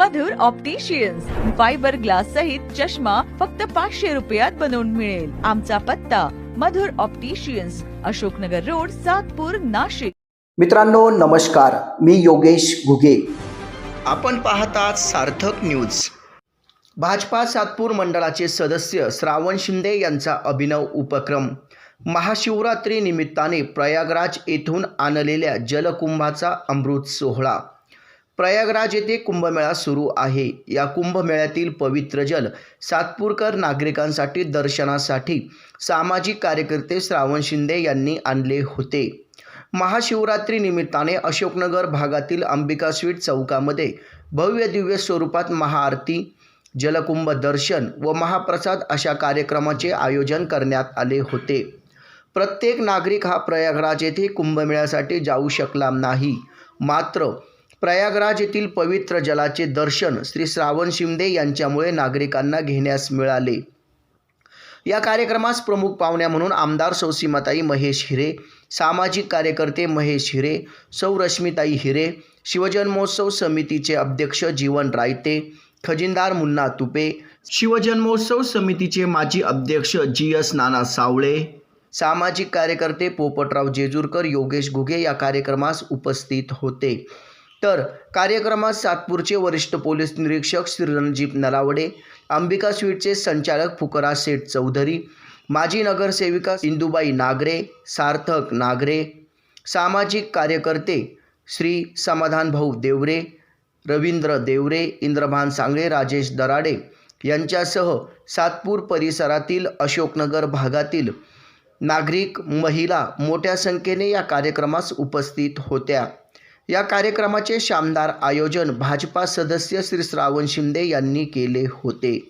मधुर opticians fibre glass सहित चष्मा फक्त पाचशे रुपयात बनवून मिळेल. आमचा पत्ता मधुर ऑप्टिशियन्स अशोकनगर रोड सातपूर नाशिक. मित्रांनो नमस्कार. मी योगेश घुगे. आपण पाहतात सार्थक न्यूज भाजपा सातपूर मंडळाचे सदस्य श्रावण शिंदे यांचा अभिनव उपक्रम. महाशिवरात्री निमित्ताने प्रयागराज येथून आणलेल्या जलकुंभाचा अमृत सोहळा. प्रयागराज येथे कुंभमेळा सुरू आहे. या कुंभमेळ्यातील पवित्र जल सातपूरकर नागरिकांसाठी दर्शनासाठी सामाजिक कार्यकर्ते श्रावण शिंदे यांनी आणले होते. महाशिवरात्री निमित्ताने अशोकनगर भागातील अंबिका स्वीट चौकामध्ये भव्य दिव्य स्वरूपात महाआरती जलकुंभ दर्शन व महाप्रसाद अशा कार्यक्रमाचे आयोजन करण्यात आले होते. प्रत्येक नागरिक हा प्रयागराज येथे कुंभमेळ्यासाठी जाऊ शकला नाही. मात्र प्रयागराज येथील पवित्र जलाचे दर्शन श्री श्रावण शिंदे यांच्यामुळे नागरिकांना घेण्यास मिळाले. या कार्यक्रमास प्रमुख पाहुण्या म्हणून आमदार सौसीमाताई महेश हिरे सामाजिक कार्यकर्ते महेश हिरे सौरश्मिताई हिरे शिवजन्मोत्सव समितीचे अध्यक्ष जीवन रायते खजिनदार मुन्ना तुपे शिवजन्मोत्सव समितीचे माजी अध्यक्ष जी एस नाना सावळे सामाजिक कार्यकर्ते पोपटराव जेजूरकर योगेश घुगे या कार्यक्रमास उपस्थित होते. तर कार्यक्रमात सातपूरचे वरिष्ठ पोलीस निरीक्षक श्री रणजीत नलावडे अंबिका स्वीटचे संचालक फुकरा सेठ चौधरी माजी नगरसेविका इंदुबाई नागरे सार्थक नागरे सामाजिक कार्यकर्ते श्री समाधान भाऊ देवरे रवींद्र देवरे इंद्रभान सांगळे राजेश दराडे यांच्यासह सातपूर परिसरातील अशोकनगर भागातील नागरिक महिला मोठ्या संख्येने या कार्यक्रमास उपस्थित होत्या. या कार्यक्रमाचे शानदार आयोजन भाजपा सदस्य श्री श्रावण शिंदे यांनी केले होते.